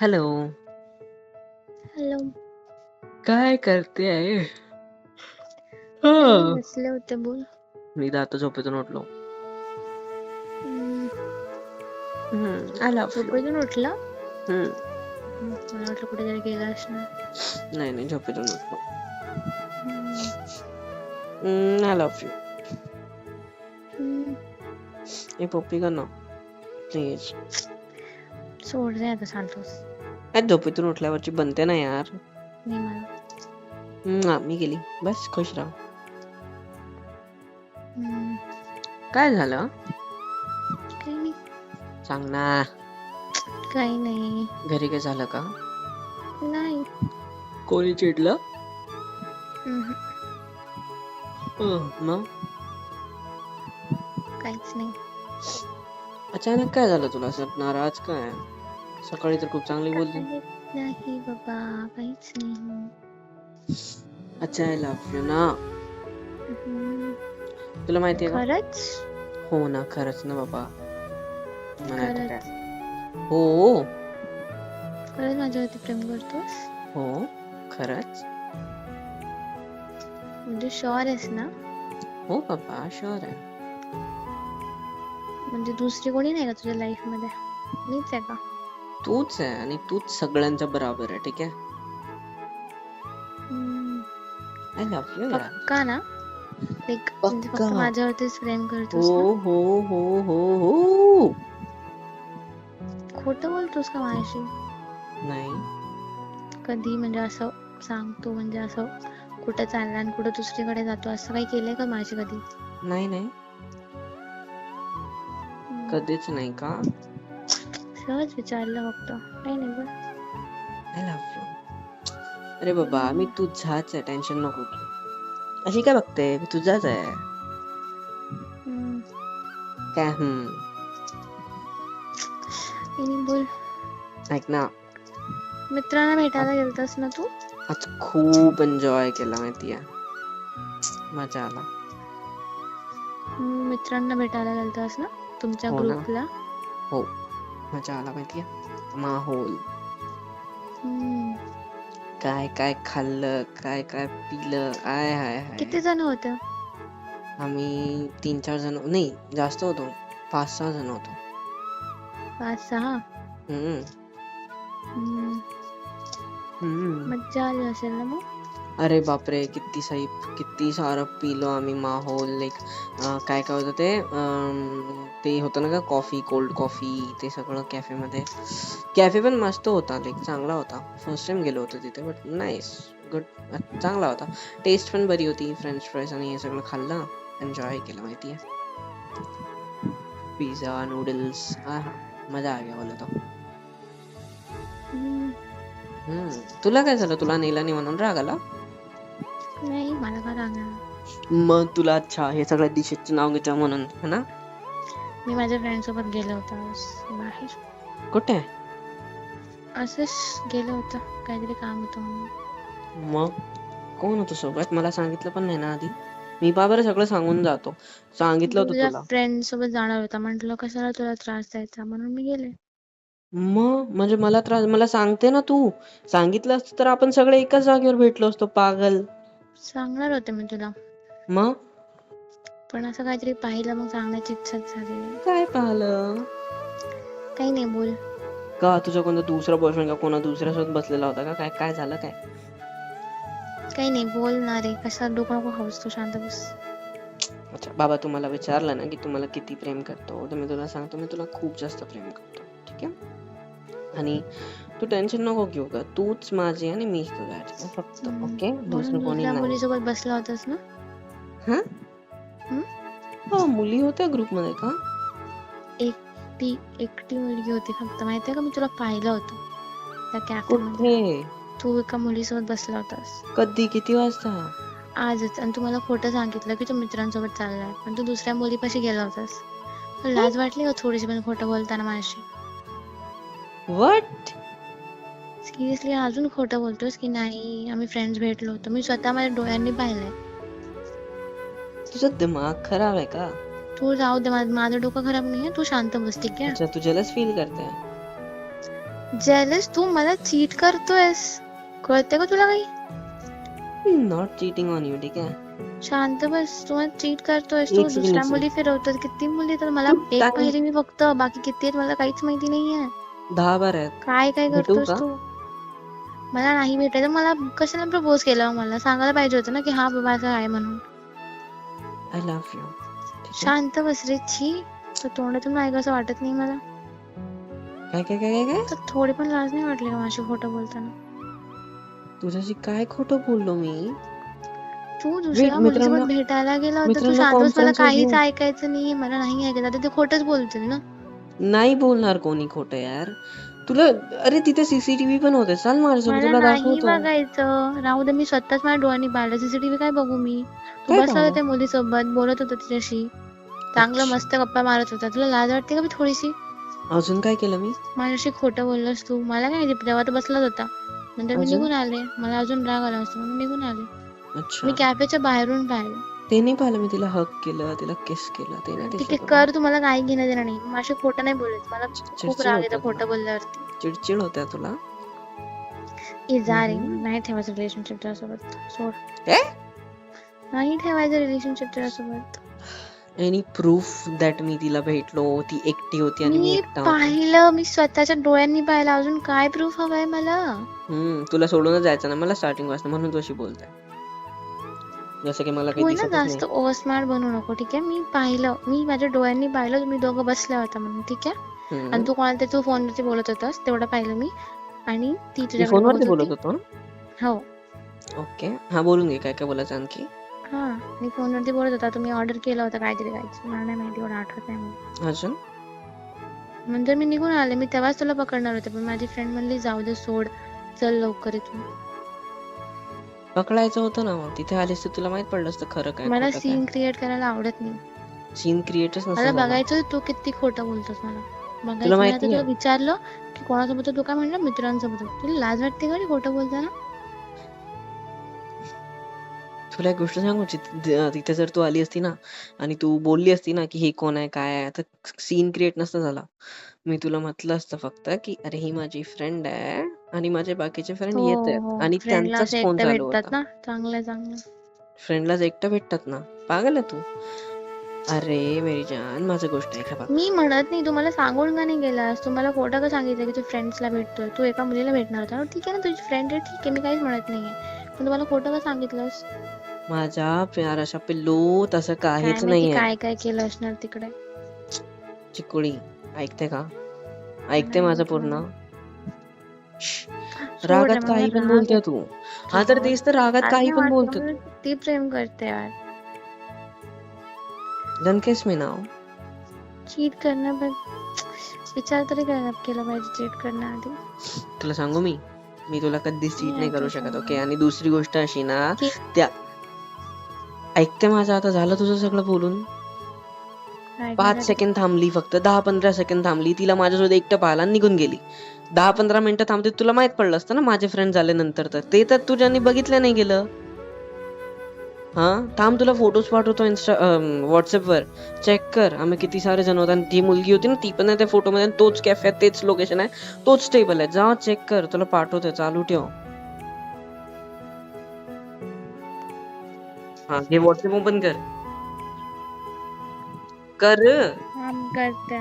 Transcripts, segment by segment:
Hello. Hello. काय करते आहे? हां. बसले होते बोल. मी तर आता झोपेतून उठलो. हम्म. हं. I love you. झोपेतून उठला? हं. हम्म, मला वाटलं कुठेतरी गेला असणार. नाही, नाही झोपेतून उठलो. हम्म. हं, आय लव्ह यू. हम्म. ये पप्पी कर ना. प्लीज. सोड रे आता सांगतोस. काय झोपेतून उठल्यावरची बनते ना यार. नाही मला. मी गेली. बस खुश रहा. हम्म. काय झालं? काही नाही. सांग ना. काही नाही. घरी काही झालं का? नाही. कोणी चिडलं? हम्म. हं, मग? काहीच नाही. अचानक काय झालं तुला असं नाराज काय? सकाळी तर खूप चांगली बोलली. नाही बाबा काहीच नाही. अच्छा आय लव्ह यू ना. तुला माहिती आहे? खरंच? हो ना, खरंच ना बाबा. हो. खरंच माझ्यावरती प्रेम करतोस? हो. खरंच. म्हणजे शुअर आहेस ना? हो बाबा, शुअर आहे. म्हणजे दुसरी कोणी नाही का तुझ्या लाईफमध्ये? मीच आहे का? तूच आहे आणि तूच सगळ्यांच्या बरोबर आहे, ठीक आहे? I love you. पक्का ना? लाइक म्हणजे फक्त पक्का. माझ्यावरतीच प्रेम करतोस हो? हो, हो, हो, हो. खोटं बोलतोस का माझ्याशी? नाही. कधी म्हणजे असं सांगतो म्हणजे असं कुठं चालला आणि कुठं दुसरीकडे जातो असं काही केलंय का माझी कधी? नाही, नाही. हम्म. कधीच नाही का? सहज विचारलं फक्त. काही नाही बोल. I love you. अरे बाबा, मी तुझाच आहे. टेन्शन नको घेऊ. अशी काय बघते? मी तुझाच आहे. हम्म. काय हं? नाही बोल. ऐक ना. मित्रांना भेटायला गेलतास ना तू? आज खूप एन्जॉय केला माहितीये. मजा आला. हम्म, मित्रांना भेटायला गेलतास ना? तुमच्या हो ना. ग्रुपला? हो. मजा आला माहितीये. माहोल. हम्म. काय काय खाल्लं, काय काय पिलं. आय हाय हाय. किती जण होते? आम्ही 3-4 जण नाही जास्त होतो. 5-6 जण होतो. 5-6? हं. हम्म. हं. मज्जा आली असेल ना मग? अरे बापरे! किती साई किती सारं पिलो आम्ही माहोल लाइक अ, काय काय होतं ते ते होतं ना का कॉफी, कोल्ड कॉफी ते सगळं कॅफेमध्ये. कॅफे पण मस्त होता लाइक चांगला होता. फर्स्ट टाईम गेलो होतो तिथे बट नाईस गुड चांगला होता. टेस्ट पण बरी होती. फ्रेंच फ्राईज आणि हे सगळं खाल्लं. एन्जॉय केलं माहितीये. पिझ्झा, नूडल्स आहा! मजा आ गया बोले तो. तुला काय झालं? तुला नेलं नाही म्हणून राग आला? नाही मला का राग येणार? मग तुला अच्छा हे सगळ्या डिशेसचे नाव घेतोय म्हणून, है ना? मी माझ्या फ्रेंड सोबत गेले होते बाहेर. कुठे? असंच गेलं होतं. काहीतरी काम होतं म्हणून. मग? कोण होतं सोबत? मला सांगितलं पण नाही ना आधी. मी बरं सगळं सांगून जातो. सांगितलं होतं तुझ्या तुला. फ्रेंड सोबत जाणार होता. म्हटलं कशाला तुला त्रास द्यायचा म्हणून मी गेले. मग? म्हणजे मला त्रास मला सांगते ना तू. सांगितलं असतं तर आपण सगळे एकाच जागेवर भेटलो असतो पागल. सांगणार होते मी तुला. मग? पण असं काहीतरी पाहिलं मग सांगण्याची इच्छाच झाली. काय पाहिलं? काही नाही बोल. का तुझा कोणता दुसरा बॉयफ्रेंड का कोणा दुसऱ्यासोबत बसलेला होता का? काय काय झालं काय? काही नाही बोल ना रे. कशाला डोकं नको खाऊस तू शांत बस. अच्छा बाबा तू मला विचारलं ना की तू मला किती प्रेम करतो, तर मी तुला सांगतो मी तुला खूप जास्त प्रेम करतो. आहे? आणि तू टेन्शन नको घेऊ गं. तूच माझी आणि मीच तुझ्याची फक्त. ओके? दुसरं कोणी नाही. मुलीसोबत बसला होतास ना? हां? हं? हो मुली होत्या ग्रुपमध्ये का? एकटी एकटी मुलगी होती फक्त माहितीये का मी तुला पाहिलं होतं. त्या कॅफेमध्ये. कुठे? तू एका मुलीसोबत बसला होतास. कधी? किती वाजता? आजच आणि तू मला खोटं सांगितलं की तू मित्रांसोबत चाललाय. पण तू दुसऱ्या मुलीपाशी गेला होतास. तुला लाज वाटली का थोडीशी पण खोटं बोलताना माझ्याशी? व्हॉट? सिरियसली अजून खोटं बोलतोस की नाही आम्ही फ्रेंड्स भेटलो होतो. मी स्वतः माझ्या डोळ्यांनी पाहिलंय. तुझा दिमाग खराब आहे का? तू जाऊ दे माझं डोकं खराब नाहीये. तू शांत बस ठीक आहे? अच्छा तू जेलस फील करते? जेलस तू मला चीट करतोयस कळते का तुला काही नॉट चीटिंग ऑन यू ठीक आहे शांत बस तू मला चीट करतोयस तू एक second, दुसऱ्या एक मुली फिरवतोस किती मुली तर मला तू एक पाहिली मी फक्त बाकी किती आहेत मला काहीच माहिती नाहीये दहा बार आहेत. काय काय भेटू करतोस का? तू? मला नाही भेटायचं. मला कशाला प्रपोज केलं मला सांगायला पाहिजे होतं ना की हा बाबा असं आहे म्हणून. आय लव्ह यू शांत बस रे छी. तर तोंडातून ऐकावं वाटत नाही मला? काय काय काय काय काय तर थोडी पण लाज नाही वाटली का माझी खोटं बोलताना? तुझ्याशी काय खोटं बोललो मी? तू दुसऱ्या मुलीसोबत भेटायला गेला होता तू मित्रांना शांत बस मला conference काहीच ऐकायचं नाही मला नाही ऐकायचं. आता ते खोटंच बोलतील ना? नाही बोलणार कोणी खोटं यार. तुला अरे तिथे सीसीटीव्ही पण होते. चाल माझ्यासोबत मला तुला नाही दाखवतो. बघायचं. राहू दे मी स्वतःच माझ्या डोळ्यांनी पाहिलं. सीसीटीव्ही काय बघू मी? तू काय बसला त्या मुलीसोबत बोलत होता तिच्याशी. चांगलं अच्छा. मस्त गप्पा मारत होता. तुला लाज वाटते का मी थोडीशी? अजून काय केलं मी? माझ्याशी खोटं बोललास तू. मला काय माहिती तेव्हा तर बसलाच होता. नंतर मी अजून? निघून आले. मला अजून राग आला असता म्हणून निघून आले. अच्छा. मी कॅफेच्या बाहेरून पाहिलं ते नाही पाहिलं मी तिला हक केलं तिला किस केलं ते ठीक आहे कर तुम्हाला काही घेणं देणं नाही. माझे खोटं नाही बोलायचं मला खूप राग येतो. खोटं बोलल्यावरती. चिडचिड होत्या तुला? ए जा रे. हम्म. नाही ठेवायचं रिलेशनशिप त्यासोबत सोड? नाही ठेवायचं रिलेशनशिप त्यासोबत एनी प्रूफ दॅट मी तिला भेटलो? ती एकटी होती आणि मी एकटा पाहिलं मी स्वतःच्या डोळ्यांनी पाहिलं. अजून काय प्रूफ हवाय मला? हम्म तुला सोडूनच जायचं ना. मला स्टार्टिंग वाजता म्हणून तू अशी बोलते जसं की मला काही ना दिसतच जास्त नाही ओव्हरस्मार्ट बनू नको ठीक आहे? मी पाहिलं मी माझ्या डोळ्यांनी पाहिलं तुम्ही दोघं बसल्या होता म्हणून ठीक आहे? हम्म. आणि तू कोणाला तू फोनवरती बोलत होतास तेवढं पाहिलं मी. आणि ती मी तुझ्याकडे फोनवरती बघत बोलत होती. होतो हो. ओके. हा बोलून घे काय काय बोलायचं आणखी? हा मी फोनवरती बोलत होता तुम्ही ऑर्डर केलं होतं काहीतरी खायचं. मला नाही माहिती एवढं आठवत नाही मला. अजून? नंतर मी निघून आले मी तेव्हाच तुला पकडणार होते पण माझी फ्रेंड म्हणली जाऊ दे सोड. चल लवकर इथून. पकडायचं होतं ना मग तिथे आलीस तर तुला माहीत पडलं असतं खरं काय मला खोटं काय सीन क्रिएट करायला आवडत नाही सीन क्रिएटच मला नसतं मला. बघायचं होतं तू किती खोटं बोलतोस मला बघायचं तुला नाही माहिती तुला आहे? विचारलं की कोणासोबत? तू काय म्हणलं मित्रांसोबत. तुला लाज वाटते का रे खोटं बोलताना तुला एक गोष्ट सांगू जिथ- तिथे जर तू आली असती ना आणि तू बोलली असती ना की हे कोण आहे काय आहे तर सीन क्रिएट नसतं झाला मी तुला म्हटलं असतं फक्त की अरे ही माझी फ्रेंड आहे आणि माझे बाकीचे फ्रेंड येत आहेत हो. आणि फ्रेंडला त्यांचाच असे फोन एकटं चालू भेटतात होता. ना? चांगलं चांगलं. फ्रेंडलाच एकटं भेटतात ना? पागल आहे तू. अरे मेरी जान माझं गोष्ट आहे का बघ मी म्हणत नाही तू मला सांगून का नाही गेलास? तू मला खोटं का सांगितलं की तू फ्रेंड्सला भेटतोय? तू एका मुलीला भेटणार होता ठीक आहे ना तुझी फ्रेंड आहे ठीक आहे मी काहीच म्हणत नाहीये. पण तू मला खोटं का सांगितलंस? माझ्या प्याराच्या पिल्लू तसं काय काहीच माहिती नाहीये. काय काय केलं असणार तिकडे? चिकुळी ऐकते का? ऐकते नाही माझं. पूर्ण. रागात काही पण बोलते. तू. हा तर तेच तर रागात काही पण बोलते किती प्रेम करते यार. लंकेश मी नाव? चीट करणं पण विचार तरी करायला केला पाहिजे चीट करण्याआधी. तुला सांगू मी? मी तुला कधीच चीट नाही करू शकत. ओके? आणि दुसरी गोष्ट अशी ना त्या ऐकते माझं आता झालं तुझं सगळं बोलून? पाच? सेकंड थांबली फक्त दहा पंधरा सेकंड थांबली. तिला माझ्यासोबत एकटं पाहिला आणि निघून गेली. दहा पंधरा मिनिटं थांबते तुला माहीत पडलं असतं ना माझे फ्रेंड झाले नंतर तर. ते तर तुझ्यानी बघितलं नाही गेलं. हा? थांब तुला फोटोज पाठवतो इन्स्टा व्हॉट्सअप वर चेक कर आम्ही किती सारे जण होतो आणि ती मुलगी होती ना ती पण आहे त्या फोटो मध्ये आणि तोच कॅफे आहे तेच लोकेशन आहे तोच टेबल आहे. जा चेक कर तुला पाठवतोय चालू ठेव. हा हे व्हॉट्सअप ओपन कर. कर. हा, मी करते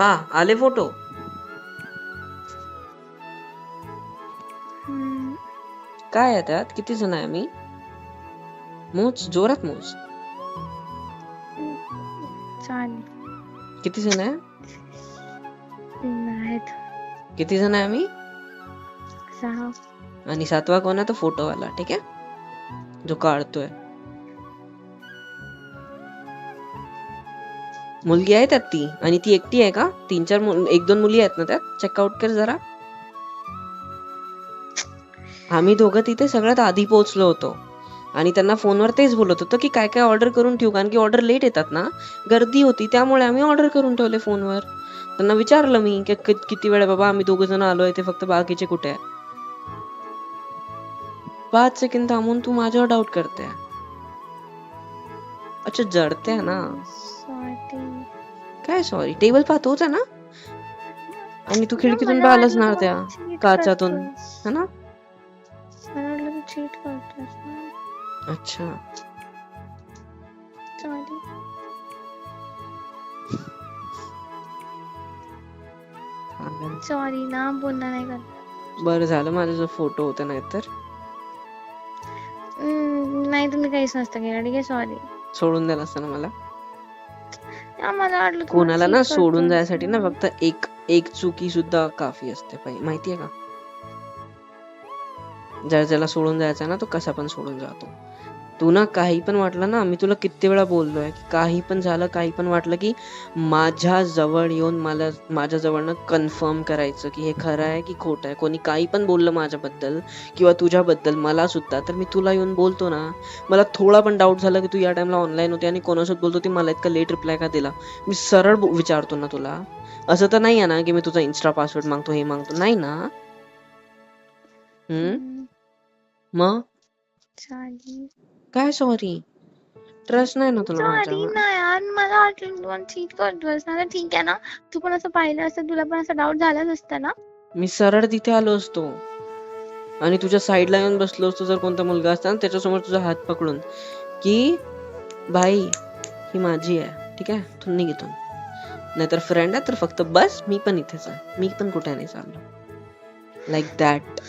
हा। आले फोटो? काय आहे त्यात? किती जण आहे आम्ही? मोज? जोरात मोज. चालेल. किती जण आहे? आहेत किती जण आहे आम्ही? सहा. आणि सातवा कोण आहे? तो फोटोवाला ठीक आहे? जो काढतोय मुलगी आहे त्यात ती. आणि ती एकटी आहे का? तीन चार एक दोन मुली आहेत ना त्यात? चेकआउट कर जरा. आम्ही दोघं तिथे सगळ्यात आधी पोहोचलो होतो. आणि त्यांना फोनवर तेच बोलत होतो की काय काय ऑर्डर करून ठेवू? कारण की ऑर्डर लेट येतात ना. गर्दी होती त्यामुळे आम्ही ऑर्डर करून ठेवले फोनवर. त्यांना विचारलं मी की किती वेळ बाबा? आम्ही दोघं जण आलो आहे ते फक्त बाकीचे कुठे आहे पाच सेकंड थांबून तू माझ्यावर डाऊट करते अच्छा जडते ना काय सॉरी टेबल पाहत होता ना आणि तू खिडकीतून पाहिलंच ना त्या काचातून. है ना अच्छा सॉरी ना बोलणं नाही करत बरं झालं माझा जो फोटो होता नाहीतर हम्म, नाही तुम्ही काहीच नसतं केलं. ठीक आहे सॉरी सोडून द्यायला असतं ना मला? मला वाटलं तू कोणाला ना cheat सोडून जायसाठी ना. फक्त एक एक चुकी सुद्धा काफी असते पाहिजे माहितीये का? ज्या ज्याला सोडून जायचा ना तो कसा पण सोडून जातो. तू ना काही पण वाटलं ना मी तुला किती वेळा बोललोय की काही पण झालं काही पण वाटलं की माझ्या जवळ येऊन मला माझ्या जवळनं कन्फर्म करायचं की हे खरं आहे की खोटं आहे. कोणी काही पण बोललं माझ्याबद्दल किंवा तुझ्याबद्दल मला सुद्धा तर मी तुला येऊन बोलतो ना. मला थोडा पण डाऊट झाला की तू या टाइमला ऑनलाईन होती आणि कोणासोबत बोलतो ती मला इतका लेट रिप्लाय का दिला? मी सरळ विचारतो ना तुला. असं तर नाही आहे ना की मी तुझा इन्स्टा पासवर्ड मागतो हे मागतो. नाही ना? हम्म? मग? काय सॉरी ट्रस्ट नाही ना तुला सॉरी माझ्यावर. ना यार मला वाटलं तू चीट करतोस ना तर ठीक आहे ना तू पण असं पाहिलं असतं तुला पण असं डाऊट झालाच असता ना? मी सरळ तिथे आलो असतो. आणि तुझ्या साईडला येऊन बसलो असतो जर कोणता मुलगा असता ना त्याच्यासमोर तुझा हात पकडून. की भाई ही माझी आहे. ठीक आहे? तू निघ इथून. नाहीतर फ्रेंड आहे तर फक्त बस मी पण इथेच आहे मी पण कुठे नाही चाललो. लाईक दॅट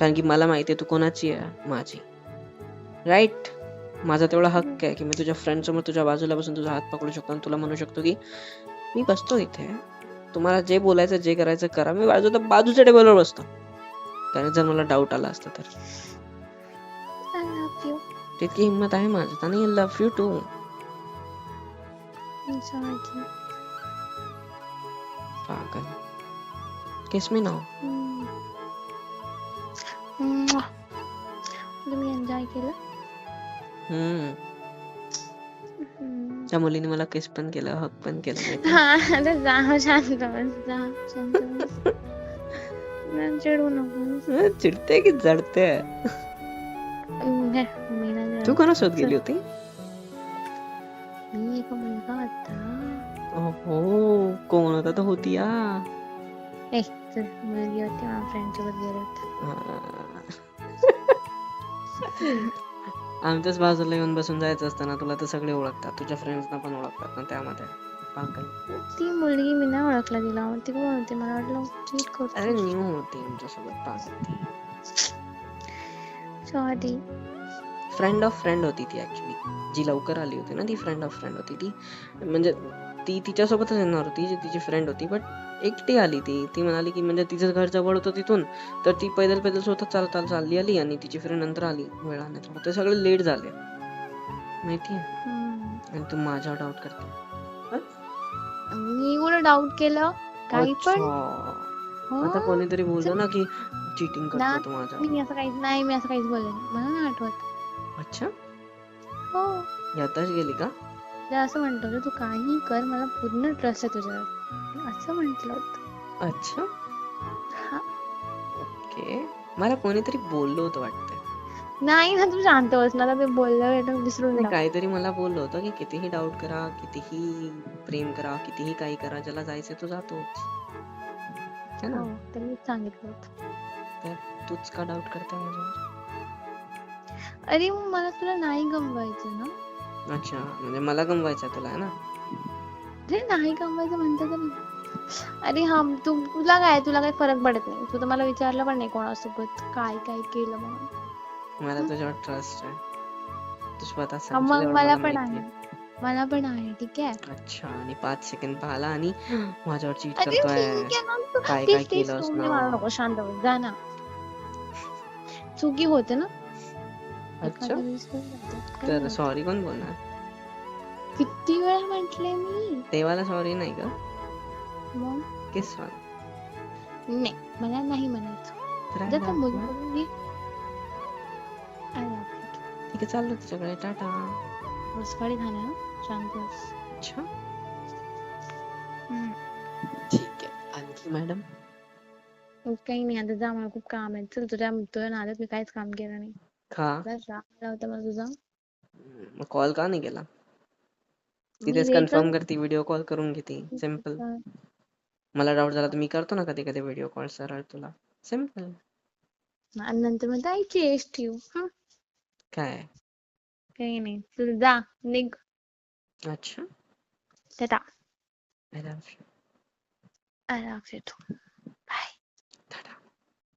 कारण की मला माहिती आहे तू कोणाची आहे? माझी. राईट माझा तेवढा हक्क आहे की मी तुझ्या फ्रेंड समोर तुझ्या बाजूला बसून तुझा हात पकडू शकतो आणि तुला म्हणू शकतो की मी बसतो इथे. तुम्हाला जे बोलायचं जे करायचं करा. मी बाजूला बाजूच्या टेबलवर बसतो. कारण जर मला डाऊट आला असता तर. तितकी हिंमत आहे माझ्यात आणि लव्ह यू टू पागल. किस मी नाव तुम्ही एन्जॉय केलं हम्म. त्या मुलीने मला किस पण केलं हक पण केलं? हा आता जा शांत बस जा शांत बस. ना चिडू नको. चिडते की जडते? मी तू चिडत. कोणासोबत गेली होती? मी एक मुलगा होता. हो कोण होता तो? होती या मुलगी होती माझ्या फ्रेंड सोबत गेलो होतो. आमच्याच बाजूला येऊन बसून जायचं असतं ना तुला तर सगळे ओळखतात. तुझ्या फ्रेंड्सना पण ओळखतात ना त्यामध्ये. ती मुलगी मी नाही ओळखला तिला. ती कोण होती? मला वाटलं चीट अरे न्यू होती आमच्यासोबत. पागल ती. सॉरी फ्रेंड ऑफ फ्रेंड होती ती ऍक्च्युली जी लवकर आली होती ना ती फ्रेंड ऑफ फ्रेंड होती ती. म्हणजे ती तिच्यासोबतच येणार होती जी तिची फ्रेंड होती बट एकटी आली ती. ती म्हणाली की म्हणजे तिचं घर जवळ होतं तिथून तर ती पैदल पैदल स्वतः चालत चालली आली आणि तिची फ्रेंड नंतर आली वेळाने. थोडं ते सगळे लेट झाले. माहितीये? आणि तू माझ्यावर डाऊट करते. मी कुठं डाऊट केलं? काही पण. आता कोणीतरी बोलतो ना की चिटिंग करतो तू मी असं काहीच नाही मी असं काहीच बोलले नाही. मला नाही आठवत. अच्छा? हो. यातच गेली का? ते असं म्हणतो होतं, तू काही कर मला पूर्ण ट्रस्ट आहे तुझ्यावर. असं म्हंटल होतं. अच्छा? हा. ओके. मला कोणीतरी बोललो होतं वाटतं नाही ना तू शांत बस ना आता ते बोललं विसरून काहीतरी मला बोललो होतं की कितीही डाऊट करा कितीही प्रेम करा कितीही काही करा ज्याला जायचं तो जातोच. है ना? हो तर मी सांगितलं होतं. तूच का डाऊट करते माझ्यावर? अरे मग मला तुला नाही गमवायचं ना? अच्छा म्हणजे मला गमवायचं आहे तुला है ना? अरे नाही गमवायचं म्हणते तर अरे हा तू तुला काय तुला काही फरक पडत नाही. तू तर मला विचारलं पण नाही कोणासोबत काय काय केलं म्हणून. मला तुझ्यावर ट्रस्ट आहे. तू स्वतः हा, सांग मग तुझ्यावर मला पण माहिती आहे. मला पण आहे ठीक आहे. आहे. अच्छा आणि पाच सेकंड पाहिला आणि माझ्यावर चीट अरे करतोय. ठीक आहे ना तू काय काय तेच केलं मारू असणार? नको शांत बस जा ना. चुकी होते ना? अच्छा. तर? सॉरी कोण बोलणार? किती वेळा म्हंटले मी? देवाला सॉरी नाही का मग? किस सॉरी नाही मला नाही म्हणायचं. जर का. ठीक आहे चाललो तुझ्याकडे. टाटा. खाण्या शांत बस अच्छा. हम्म. ठीक आहे आणखी मॅडम? काही नाही आता जा मला खूप काम आहे. चल तुझ्या तुझ्या नादात मी काहीच काम केलं नाही. का? जा राग आला होता मला तुझा? मग कॉल का नाही केला? तिथेच मी कन्फर्म करते व्हिडिओ कॉल करून घेते. सिंपल हा. मला डाऊट झाला तर मी करतो ना कधी कधी व्हिडिओ कॉल सरळ तुला. सिंपल आणि नंतर मग जायची एसटी हं? काय? काही नाही तू जा निघ. अच्छा. Tata. I love you. Too.